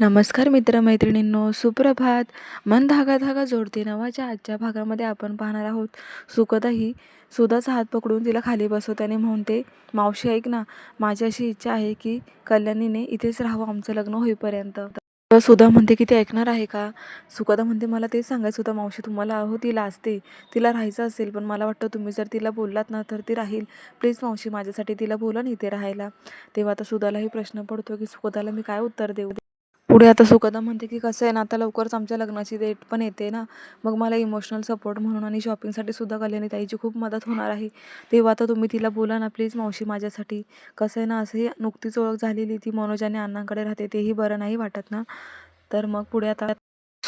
नमस्कार मित्रमैत्रिणींनो सुप्रभात. मन धागा धागा जोडते नवाच्या आजच्या भागामध्ये आपण पाहणार आहोत. सुकदा ही सुदाचा हात पकडून तिला खाली बसवते आणि म्हणते मावशी ऐक ना माझी अशी इच्छा आहे की कल्याणीने इथेच राहावं आमचं लग्न होईपर्यंत. तर सुधा म्हणते की ते ऐकणार आहे का? सुकदा म्हणते मला तेच सांगायचं होतं मावशी तुम्हाला अहो ती लाजते तिला राहायचं असेल पण मला वाटतं तुम्ही जर तिला बोललात ना तर ती राहील. प्लीज मावशी माझ्यासाठी तिला बोला ना इथे राहायला. तेव्हा आता सुधालाही प्रश्न पडतो की सुकदाला मी काय उत्तर देऊ? पुढे आता सुखदा म्हणते की कसं आहे ना आता लवकरच आमच्या लग्नाची डेट पण येते ना. मग मला इमोशनल सपोर्ट म्हणून आणि शॉपिंगसाठी सुद्धा कल्याणी ताईची खूप मदत होणार आहे. तेव्हा आता तुम्ही तिला बोला ना प्लीज मावशी माझ्यासाठी. कसं आहे ना असंही नुकतीच ओळख झालेली ती मनोज आणि अण्णांकडे राहते तेही बरं नाही वाटत ना. तर मग पुढे आता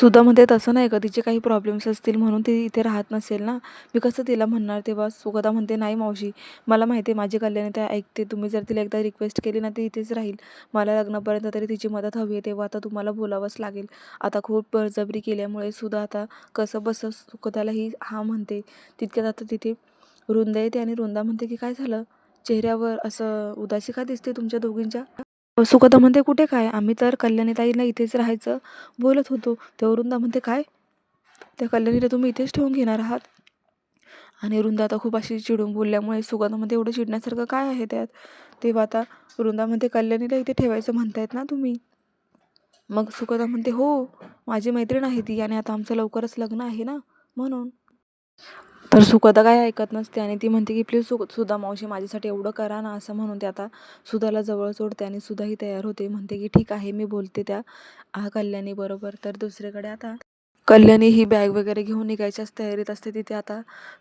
सुद्धा म्हणते तसं नाही का तिचे काही प्रॉब्लेम्स असतील म्हणून ती इथे राहत नसेल ना. मी कसं तिला म्हणणार तेव्हा? सुगदा म्हणते नाही मावशी मला माहिती आहे माझी कल्याणी त्या ऐकते. तुम्ही जर तिला एकदा रिक्वेस्ट केली ना ती इथेच राहील. मला लग्नापर्यंत तरी तिची मदत हवी आहे तेव्हा आता तुम्हाला बोलावंच लागेल. आता खूप बळजबरी केल्यामुळे सुद्धा आता कसं बसं सुगदालाही हा म्हणते. तितक्यात आता तिथे रुंद येते आणि रुंदा म्हणते की काय झालं? चेहऱ्यावर असं उदासी का दिसते तुमच्या दोघींच्या? सुगदा म्हणते कुठे काय? आम्ही तर कल्याणीताईला इथेच राहायचं बोलत होतो. तेव्हा वृंदा म्हणते काय? त्या कल्याणीला तुम्ही इथेच ठेवून घेणार आहात? आणि वृंदा आता खूप अशी चिडून बोलल्यामुळे सुगंधामध्ये एवढं चिडण्यासारखं काय आहे त्यात? तेव्हा आता वृंदा म्हणते कल्याणीला इथे ठेवायचं म्हणतायत ना तुम्ही? मग सुगंधा म्हणते हो माझी मैत्रीण आहे ती आणि आता आमचं लवकरच लग्न आहे ना म्हणून. तर सुखदा काय ऐकत नसते आणि ती म्हणते की प्लीज सु सुधा मावशी माझ्यासाठी एवढं करा ना असं म्हणून ते आता सुधाला जवळ सोडते आणि सुधाही तयार होते. म्हणते की ठीक आहे मी बोलते त्या हा कल्याणी बरोबर. तर दुसरीकडे आता कल्याणी ही बॅग वगैरे घेऊन निघायच्याच तयारीत असते. तिथे आता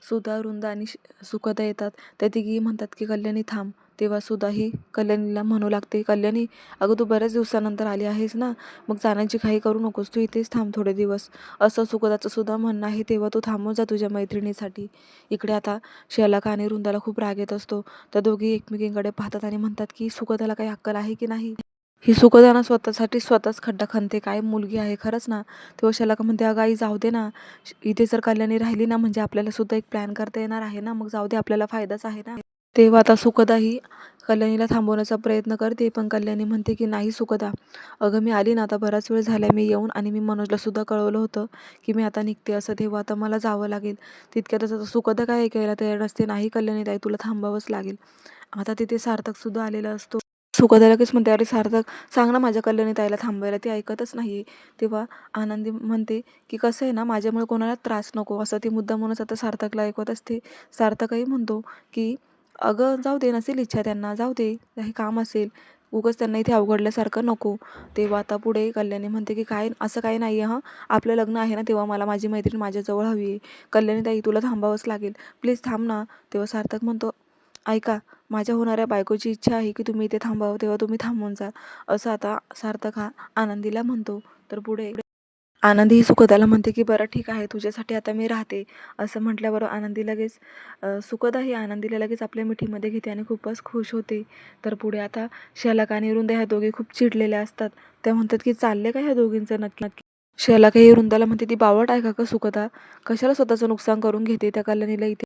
सुधा रुंद आणि श- सुखदा येतात. त्या तिघी म्हणतात की कल्याणी थांब तेव्हा सुधा ही कल्याणीला म्हणू लागते कल्याणी अगं तू बऱ्याच दिवसानंतर आली आहेस ना मग जाण्याची घाई करू नकोस तू इथेच थांब थोडे दिवस. असं सुखदाचं सुद्धा म्हणणं आहे तेव्हा तू थांबून जा तुझ्या मैत्रिणीसाठी. इकडे आता शलाका आणि वृंदाला खूप राग येत असतो. त्या दोघी एकमेकींकडे पाहतात आणि म्हणतात की सुखदाला काही अक्कल आहे की नाही? ही सुखदाना स्वतःसाठी स्वतःच खड्डा खणते काय मुलगी आहे खरंच ना? तेव्हा शलाका म्हणते अगं आई जाऊ दे ना. इथे जर कल्याणी राहिली ना म्हणजे आपल्याला सुद्धा एक प्लॅन करता येणार आहे ना मग जाऊ दे आपल्याला फायदाच आहे ना. तेव्हा आता सुखदा ही कल्याणीला थांबवण्याचा प्रयत्न करते पण कल्याणी म्हणते की नाही सुखदा. अगं मी आली ना आता बराच वेळ झाला मी येऊन आणि मी मनोजला सुद्धा कळवलं होतं की मी आता निघते असं तेव्हा आता मला जावं लागेल. तितक्यात आता सुखदा काय ऐकायला तयार नसते. नाही कल्याणी ताई तुला थांबावंच लागेल. आता तिथे सार्थकसुद्धा आलेला असतो. सुखदा लगेच म्हणते अरे सार्थक सांग ना माझ्या कल्याणी ताईला थांबायला ती ऐकतच नाही तेव्हा आनंदी म्हणते की कसं आहे ना माझ्यामुळे कोणाला त्रास नको. असं ती मुद्दा म्हणूनच आता सार्थकला ऐकवत असते. सार्थकही म्हणतो की अगं जाऊ दे नसेल इच्छा त्यांना जाऊ दे काही काम असेल. उगाच त्यांना इथे अवघडल्यासारखं नको. तेव्हा आता पुढे कल्याणी म्हणते की काय असं काही नाही आहे हां. आपलं लग्न आहे ना तेव्हा मला माझी मैत्रीण माझ्याजवळ हवी आहे. कल्याणी ताई तुला थांबावंच लागेल. प्लीज थांब ना. तेव्हा सार्थक म्हणतो ऐका माझ्या होणाऱ्या बायकोची इच्छा आहे की तुम्ही इथे थांबावं तेव्हा तुम्ही थांबून जा. असं आता सार्थक हा आनंदीला म्हणतो. तर पुढे आनंदी सुखदाला म्हणते की बरं ठीक आहे तुझ्यासाठी आता मी राहते. असं म्हटल्याबरोबर आनंदी लगेच सुखदा ही आनंदीला लगेच आपल्या मिठीमध्ये घेते आणि खूपच खुश होते. तर पुढे आता शलक आणि रुंदा ह्या दोघी खूप चिडलेल्या असतात. त्या म्हणतात की चालले का ह्या दोघींचं नक्की नक्की? शलाका ही वृंदाला म्हणते ती बावट आहे का का सुखदा? कशाला स्वतःचं नुकसान करून घेते त्या कल्याणीला इथे?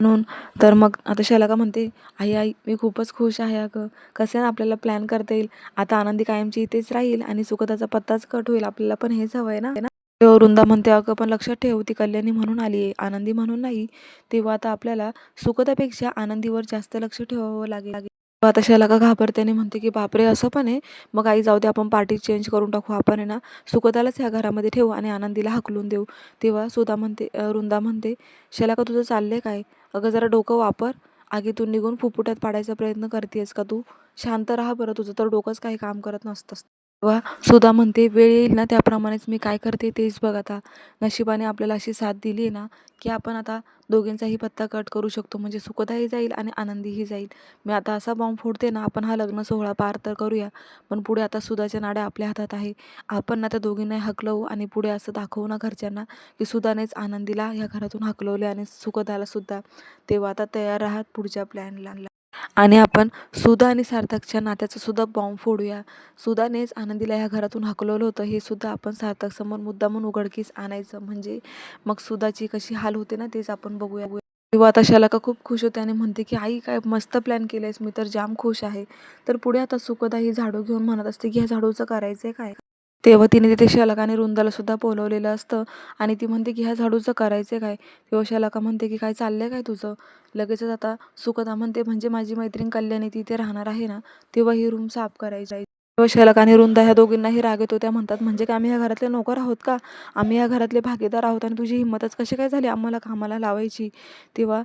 म्हणून. तर मग आता शलाका म्हणते आई आई मी खूपच खुश आहे अगं. कसं ना आपल्याला प्लॅन करता येईल. आता आनंदी कायमची इथेच राहील आणि सुखदाचा पत्ताच कट होईल. आपल्याला पण हेच हवं आहे ना? वृंदा म्हणते अगं पण लक्षात ठेव ती कल्याणी म्हणून आली आहे. आनंदी म्हणून नाही. तेव्हा आता आपल्याला सुखदापेक्षा आनंदीवर जास्त लक्ष ठेवावं लागेल. तेव्हा आता शलाका घाबरते आणि म्हणते की बापरे असं पण आहे. मग आई जाऊ दे आपण पार्टी चेंज करून टाकू. आपण आहे ना सुखदालाच ह्या घरामध्ये ठेवू आणि आनंदीला हाकलून देऊ. तेव्हा सुधा म्हणते वृंदा म्हणते शलाका तुझं चाललंय काय? अगं जरा डोकं वापर. आगीतून निघून फुफुट्यात पाडायचा प्रयत्न करतेस का तू? शांत राहा बरं तुझं तर डोकंच काही काम करत नसतंस. तेव्हा सुधा म्हणते वेळ येईल ना त्याप्रमाणेच मी काय करते तेच बघ आता. नशिबाने आपल्याला अशी साथ दिली आहे ना की आपण आता दोघींचाही पत्ता कट करू शकतो. म्हणजे सुखदाही जाईल आणि आनंदीही जाईल. मी आता असा बॉम्ब फोडते ना आपण हा लग्न सोहळा पार तर करूया पण पुढे आता सुधाच्या नाड्या आपल्या हातात आहे. आपण ना त्या दोघींनाही हकलवू आणि पुढे असं दाखवू ना घरच्यांना की सुधानेच आनंदीला ह्या घरातून हकलवले आणि सुखदाला सुद्धा तेव्हा आता तयार राहत पुढच्या प्लॅनला आणि आपण सुधा आणि सार्थकच्या नात्याचं सुद्धा बॉम्ब फोडूया. सुधानेच आनंदीला ह्या घरातून हाकलवलं होतं. हे सुद्धा आपण सार्थक समोर मुद्दामून उघडकीस आणायचं. म्हणजे मग सुधाची कशी हाल होते ना तेच आपण बघूया. किंवा आता शलाका खूप खुश होते आणि म्हणते की आई काय मस्त प्लॅन केलायस. मी तर जाम खुश आहे. तर पुढे आता सुखदा ही झाडू घेऊन म्हणत असते की ह्या झाडूचं करायचं आहे काय? तेव्हा तिने तिथे शलाका आणि वृंदाला सुद्धा बोलवलेलं असतं. आणि ती म्हणते की ह्या झाडूचं करायचं काय? तेव्हा शलाका म्हणते की काय चाललंय काय तुझं? लगेचच आता सुखदा म्हणते म्हणजे माझी मैत्रीण कल्याणी तिथे राहणार आहे ना तेव्हा ही रूम साफ करायची आहे. तेव्हा शलाका आणि वृंदा ह्या दोघींनाही राग येतो. त्या म्हणतात म्हणजे काय आम्ही ह्या घरातले नोकर आहोत का? आम्ही ह्या घरातले भागीदार आहोत आणि तुझी हिंमतच कशी काय झाली? आम्हाला कामाला लावायची. तेव्हा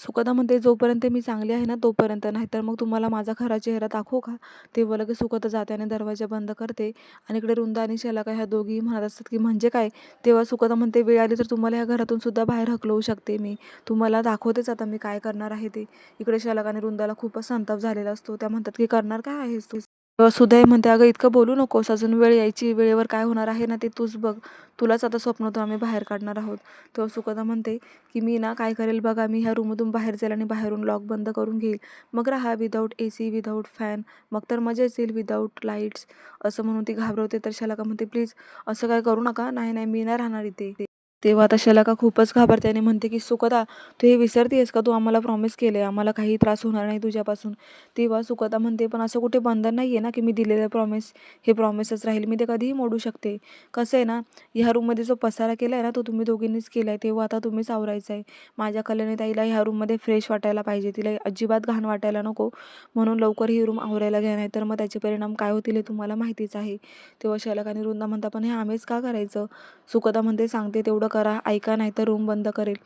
सुखदा म्हणते जोपर्यंत मी चांगली आहे ना तोपर्यंत नाही. तर मग तुम्हाला माझा खरा चेहरा दाखवू का? तेव्हा लगेच सुकथा जाते आणि दरवाजा बंद करते. आणि इकडे रुंदा आणि शलाका ह्या दोघीही म्हणत असतात की म्हणजे काय? तेव्हा सुखदा म्हणते वेळ आली तर तुम्हाला ह्या घरातून सुद्धा बाहेर हकलवू शकते मी. तुम्हाला दाखवतेच आता मी काय करणार आहे ते. इकडे शलाका आणि रुंदाला खूपच संताप झालेला असतो. त्या म्हणतात की करणार काय आहेस तू? तेव्हा सुदय म्हणते अगं इतकं बोलू नकोस अजून वेळ यायची वेळेवर काय होणार आहे ना ते तूच बघ. तुलाच आता स्वप्नातून आम्ही बाहेर काढणार आहोत. तेव्हा सुकदा म्हणते की मी ना काय करेल बघा मी ह्या रूममधून बाहेर जाईल आणि बाहेरून लॉक बंद करून घेईल. मग राहा without A C without fan मग तर मजाच येईल विदाऊट लाईट्स असं म्हणून ती घाबरवते तर शलाका म्हणते प्लीज असं काय करू नका. नाही नाही मी नाही राहणार इथे. तेव्हा आता शलाका खूपच घाबरते आणि म्हणते की सुकदा तू हे विसरतेस का? तू आम्हाला प्रॉमिस केले आम्हाला काही त्रास होणार नाही तुझ्यापासून. तेव्हा सुकदा म्हणते पण असं कुठे बंधन नाही आहे ना की मी दिलेलं प्रॉमिस हे प्रॉमिसच राहील. मी ते कधीही मोडू शकते. कसं आहे ना ह्या रूममध्ये जो पसारा केला आहे ना तो तुम्ही दोघींनीच केला आहे तेव्हा आता तुम्हीच आवरायचं आहे माझ्या कलेने ताईला ह्या रूममध्ये फ्रेश वाटायला पाहिजे. तिला अजिबात घाण वाटायला नको. म्हणून लवकर ही रूम आवरायला घ्या नाही तर मग त्याचे परिणाम काय होतील हे तुम्हाला माहितीच आहे. तेव्हा शलक आणि वृंदा म्हणता पण हे आम्हीच का करायचं? सुकदा म्हणते सांगते तेवढं करा ऐका नाही तर रूम बंद करेल.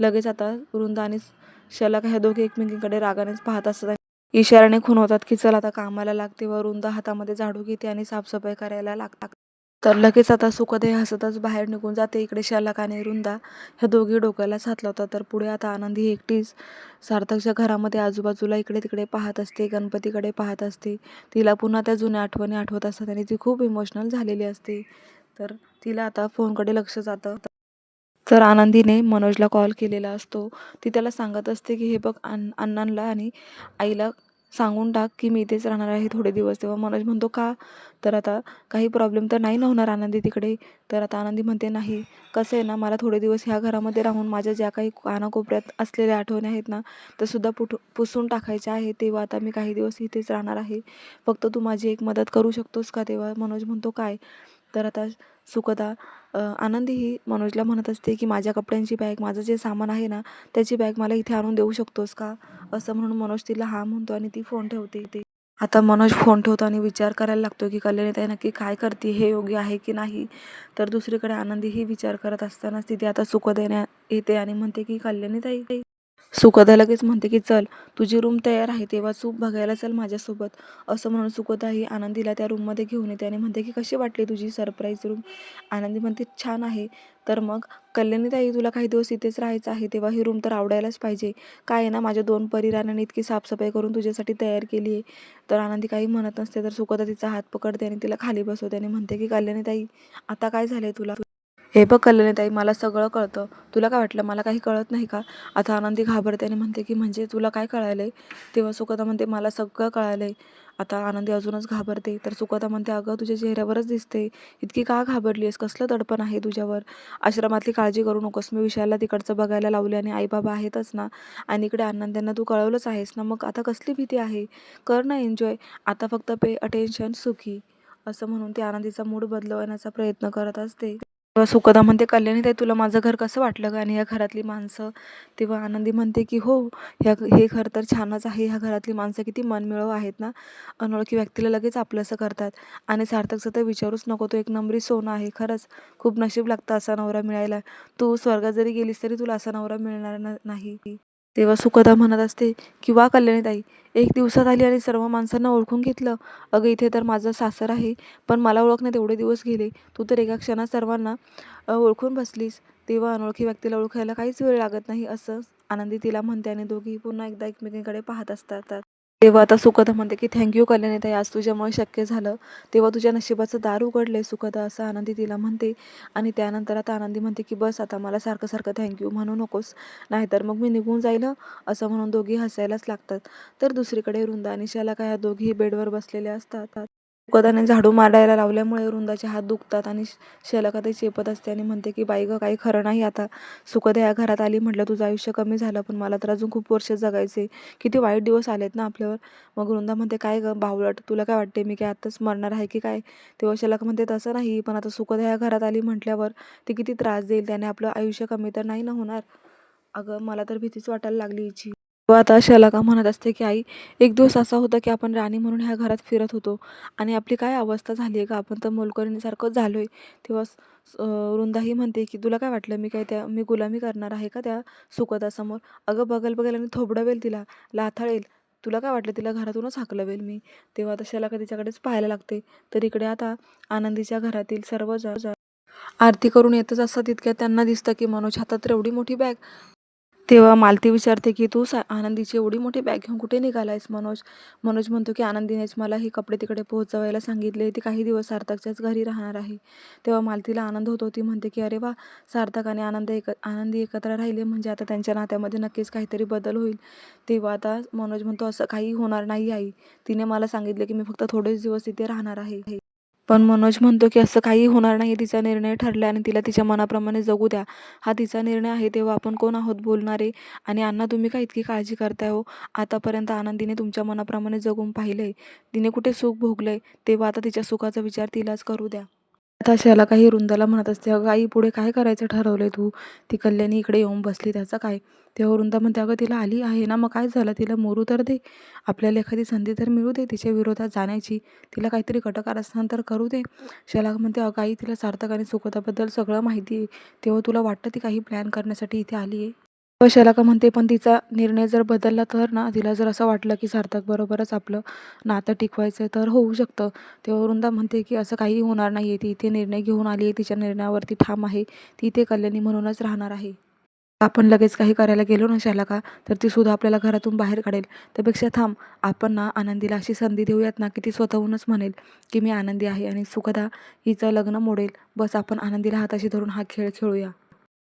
लगेच आता वृंदा आणि शलक ह्या दोघे एकमेकींकडे रागानेच पाहत असतात इशाराने इशाऱ्याने खून होतात की चल आता कामाला लागते व वृंदा हातामध्ये झाडू घेते आणि साफसफाई करायला लागतात. तर लगेच आता सुखदे हसतच बाहेर निघून जाते. इकडे शलक आणि रुंदा ह्या दोघी डोक्याला हात. लावतात तर पुढे आता आनंदी एकटीच सार्थकच्या घरामध्ये आजूबाजूला इकडे तिकडे पाहत असते गणपतीकडे पाहत असते. तिला पुन्हा त्या जुन्या आठवणी आठवत असतात आणि ती खूप इमोशनल झालेली असते. तर तिला आता फोनकडे लक्ष जातं. तर आनंदीने मनोजला कॉल केलेला असतो. ती त्याला सांगत असते की हे बघ अन अण्णांना आणि आईला सांगून टाक की मी इथेच राहणार आहे थोडे दिवस. तेव्हा मनोज म्हणतो का? तर आता काही प्रॉब्लेम तर नाही ना होणार आनंदी तिकडे? तर आता आनंदी म्हणते नाही. कसं आहे ना मला थोडे दिवस ह्या घरामध्ये राहून माझ्या ज्या काही कानाकोपऱ्यात असलेल्या आठवणी आहेत ना त्या सुद्धा पुठ पुसून टाकायच्या आहे. तेव्हा आता मी काही दिवस इथेच राहणार आहे. फक्त तू माझी एक मदत करू शकतोस का? तेव्हा मनोज म्हणतो काय? तर आता सुखदा आनंदी ही मनोजला म्हणत असते की माझ्या कपड्यांची बॅग माझं जे सामान आहे ना त्याची बॅग मला इथे आणून देऊ शकतोस का? असं म्हणून मनोज तिला हा म्हणतो आणि ती फोन ठेवते ते आता मनोज फोन ठेवतो आणि विचार करायला लागतो की कल्याणीताई नक्की काय करते? हे योग्य आहे की नाही? तर दुसरीकडे आनंदीही विचार करत असतानाच तिथे आता सुख देण्या येते आणि म्हणते की कल्याणीताई सुखदा लगेच म्हणते की चल तुझी रूम तयार आहे तेव्हा तू बघायला चल माझ्यासोबत. असं म्हणून सुखदा ही आनंदीला त्या रूममध्ये घेऊन येते आणि म्हणते की कशी वाटली तुझी सरप्राईज रूम आनंदी म्हणते छान आहे. तर मग कल्याणीताई तुला काही दिवस इथेच राहायचं आहे तेव्हा ही रूम तर आवडायलाच पाहिजे. काय आहे ना माझ्या दोन परिराणाने इतकी साफसफाई करून तुझ्यासाठी तयार केली आहे. तर आनंदी काही म्हणत नसते तर सुखदा तिचा हात पकडते आणि तिला खाली बसवते आणि म्हणते की कल्याणीताई आता काय झालंय तुला? हे बघ कल्याणीताई मला सगळं कळतं. तुला काय वाटलं? मला काही कळत नाही का? आता आनंदी घाबरते आणि म्हणते की म्हणजे तुला काय कळालंय? तेव्हा सुखदा म्हणते मला सगळं कळालंय. आता आनंदी अजूनच घाबरते. तर सुखदा म्हणते अगं तुझ्या चेहऱ्यावरच दिसते. इतकी का घाबरली आहेस कसलं दडपण आहे तुझ्यावर? आश्रमातली काळजी करू नकोस. मी विषयाला तिकडचं बघायला लावले आणि आईबाबा आहेतच ना. आणि इकडे आनंद्यांना तू कळवलंच आहेस ना. मग आता कसली भीती आहे? कर ना एन्जॉय. आता फक्त पे अटेन्शन सुखी. असं म्हणून ती आनंदीचा मूड बदलवण्याचा प्रयत्न करत असते. सुखदा म्हणते कल्याणी ताई तुला माझं घर कसं वाटलं का आणि या घरातली माणसं तेव्हा आनंदी म्हणते की हो ह्या हे घर तर छानच आहे. ह्या घरातली माणसं किती मनमिळव आहेत ना? अनोळखी व्यक्तीला लगेच आपलंसं करतात. आणि सार्थकचं तर विचारूच नको तो एक नंबरी सोनं आहे खरंच. खूप नशीब लागतं असा नवरा मिळायला. तू स्वर्गात जरी गेलीस तरी तुला असा नवरा मिळणार नाही. तेव्हा सुखदा म्हणत असते की वा कल्याणीताई एक दिवसात आली आणि सर्व माणसांना ओळखून घेतलं. अगं इथे तर माझं सासर आहे पण मला ओळखण्यात एवढे दिवस गेले. तू तर एका क्षणात सर्वांना ओळखून बसलीस. तेव्हा अनोळखी व्यक्तीला ओळखायला काहीच वेळ लागत नाही असं आनंदी तिला म्हणते आणि दोघी पुन्हा एकदा एकमेकींकडे पाहत असतात. तेव्हा आता सुखदा म्हणते की थँक्यू कल्याणीताई आज तुझ्यामुळे शक्य झालं. तेव्हा तुझ्या नशिबाचं दार उघडले सुखदा असं आनंदी तिला म्हणते. आणि त्यानंतर आता आनंदी म्हणते की बस आता मला सारखं सारखं थँक्यू म्हणू नकोस. नाहीतर मग मी निघून जाईल असं म्हणून दोघी हसायलाच लागतात. तर दुसरीकडे वृंदा आणि शाला काय दोघीही बेडवर बसलेल्या असतात. सुखदाने झाडू मारायला लावल्यामुळे वृंदाचे हात दुखतात आणि शलाका ते चेपत असते आणि म्हणते की बाई गं काही खरं नाही आता. सुखदा या घरात आली म्हटलं तुझं आयुष्य कमी झालं पण मला तर अजून खूप वर्ष जगायचे किती वाईट दिवस आलेत ना आपल्यावर. मग वृंदा म्हणते काय गं बावळट तुला काय वाटते मी काय आत्ताच मरणार आहे की काय? तेव्हा शलाका म्हणते तसं नाही पण आता सुखदा या घरात आली म्हटल्यावर ती किती त्रास देईल? त्याने आपलं आयुष्य कमी तर नाही ना होणार? अगं मला तर भीतीच वाटायला लागली हिची. आता शलाका म्हणत असते की आई एक दिवस असा होता की आपण राणी म्हणून ह्या घरात फिरत होतो आणि आपली काय अवस्था झाली आहे का? आपण तर मोलकरणीसारखं झालो आहे. तेव्हा वृंदाही म्हणते की तुला काय वाटलं? मी काय त्या मी गुलामी करणार आहे का त्या सुखदासमोर? अगं बगल बगल आणि थोबडवेल तिला लाथाळेल. तुला काय वाटलं? तिला घरातूनच हाकलवेल मी. तेव्हा आता शलाका तिच्याकडेच पाहायला लागते. तर इकडे आता आनंदीच्या घरातील सर्व जण आरती करून येतच असतात. तितक्यात त्यांना दिसतं की मनोज हातात तर एवढी मोठी बॅग तेव्हा मालती विचारते की तू सा आनंदीची एवढी मोठी बॅग घेऊन कुठे निघालायस मनोज? मनोज म्हणतो की आनंदीनेच मला हे कपडे तिकडे पोहोचवायला सांगितले ती काही दिवस सार्थकच्याच घरी राहणार आहे. तेव्हा मालतीला आनंद होतो. ती म्हणते की अरे वा सार्थक आणि आनंद एक आनंदी एकत्र राहिले. म्हणजे आता त्यांच्या नात्यामध्ये नक्कीच काहीतरी बदल होईल. तेव्हा आता मनोज म्हणतो असं काही होणार नाही आई. तिने मला सांगितले की मी फक्त थोडेच दिवस इथे राहणार आहे. पण मनोज म्हणतो की असं काही होणार नाही. तिचा निर्णय ठरला आणि तिला तिच्या मनाप्रमाणे जगू द्या. हा तिचा निर्णय आहे तेव्हा आपण कोण आहोत बोलणारे आणि अण्णा तुम्ही का इतकी काळजी करताय हो? आतापर्यंत आनंदीने तुमच्या मनाप्रमाणे जगून पाहिलंय. तिने कुठे सुख भोगलंय? तेव्हा आता तिच्या सुखाचा विचार तिलाच करू द्या. आता काही वृंदाला म्हणत असते अगं आई पुढे काय करायचं ठरवलंय तू? ती कल्याणी इकडे येऊन बसली त्याचं काय? तेव्हा वृंदा म्हणते अगं तिला आली आहे ना मग काय झालं? तिला मोरू तर दे. आपल्याला एखादी संधी तर मिळू दे तिच्या विरोधात जाण्याची. तिला काहीतरी कटकारस्थान तर करू दे. शलाका म्हणते अगं आई तिला सार्थक आणि सुखताबद्दल सगळं माहिती आहे. तेव्हा तुला वाटतं ती काही प्लॅन करण्यासाठी इथे आली आहे? तेव्हा शलाका म्हणते पण तिचा निर्णय जर बदलला तर ना? तिला जर असं वाटलं की सार्थक बरोबरच आपलं नातं टिकवायचं आहे तर होऊ शकतं. तेव्हा वृंदा म्हणते की असं काही होणार नाही आहे ती इथे निर्णय घेऊन आली आहे. तिच्या निर्णयावरती ठाम आहे. ती इथे कल्याणी म्हणूनच राहणार आहे. आपण लगेच काही करायला गेलो ना शलाका तर ती सुद्धा आपल्याला घरातून बाहेर काढेल. त्यापेक्षा थांब. आपण ना आनंदीला अशी संधी देऊयात ना की ती स्वतःहूनच म्हणेल की मी आनंदी आहे आणि सुखदा हिचं लग्न मोडेल. बस आपण आनंदीला हाताशी धरून हा खेळ खेळूया.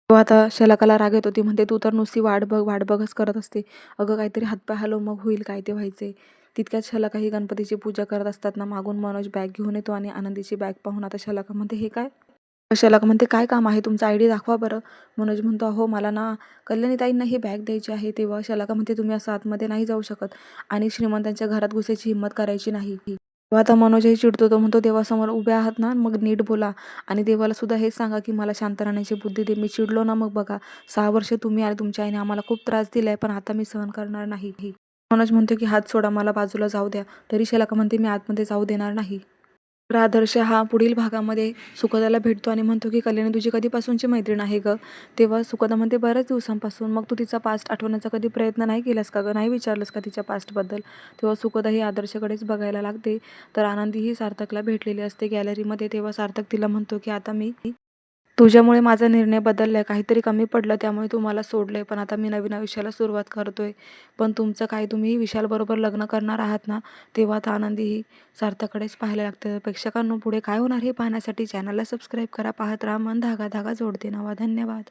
तेव्हा आता शलाकाला राग येतो ती म्हणते तू तर नुसती वाट बघ वाट बघच करत असते. अगं काहीतरी हातपाय हलव मग होईल काय ते व्हायचे तितक्यात शलाका ही गणपतीची पूजा करत असतात ना मागून मनोज बॅग घेऊन येतो आणि आनंदीची बॅग पाहून आता शलाका म्हणते हे काय शलाका म्हणते काय काम आहे? तुमचं आय डी दाखवा बरं मनोज म्हणतो अहो मला ना कल्याणीताईंना ही बॅग द्यायची आहे. तेव्हा शलाका म्हणते तुम्ही असं आतमध्ये नाही जाऊ शकत आणि श्रीमंतांच्या घरात घुसायची हिंमत करायची नाही. तेव्हा आता मनोजही चिडतो तो म्हणतो देवासमोर उभे आहात ना मग नीट बोला. आणि देवाला सुद्धा हेच सांगा की मला शांत राहण्याची बुद्धी दे मी चिडलो ना मग बघा. सहा वर्ष तुम्ही आणि तुमच्या आईने आम्हाला खूप त्रास दिलाय पण आता मी सहन करणार नाही. मनोज म्हणतो की हात सोडा मला बाजूला जाऊ द्या. तरी शलाका म्हणते मी आतमध्ये जाऊ देणार नाही. तर आदर्श हा पुढील भागामध्ये सुखदाला भेटतो आणि म्हणतो की कल्याणी तुझी कधीपासूनची मैत्रीण आहे ग? तेव्हा सुखदा म्हणते बऱ्याच दिवसांपासून. मग तू तिचा पास्ट आठवण्याचा कधी प्रयत्न नाही केलास का ग? नाही विचारलंस का तिच्या पास्टबद्दल तेव्हा सुखदा ही आदर्शकडेच बघायला लागते. तर आनंदी ही सार्थकला भेटलेली असते गॅलरीमध्ये तेव्हा सार्थक तिला म्हणतो की आता मी तुझ्यामुळे माझा निर्णय बदलला आहे काहीतरी कमी पडलं त्यामुळे तू मला आहे पण आता मी नवीन आयुष्याला सुरुवात करतोय. पण तुमचं काय तुम्ही विशालबरोबर लग्न करणार आहात ना? तेव्हा तर आनंदी ही सार्थककडेच पाहायला लागते. प्रेक्षकांनो पुढे काय होणार हे पाहण्यासाठी चॅनलला सबस्क्राईब करा. पाहत राहा. मन धागा धागा जोडते. नवा धन्यवाद.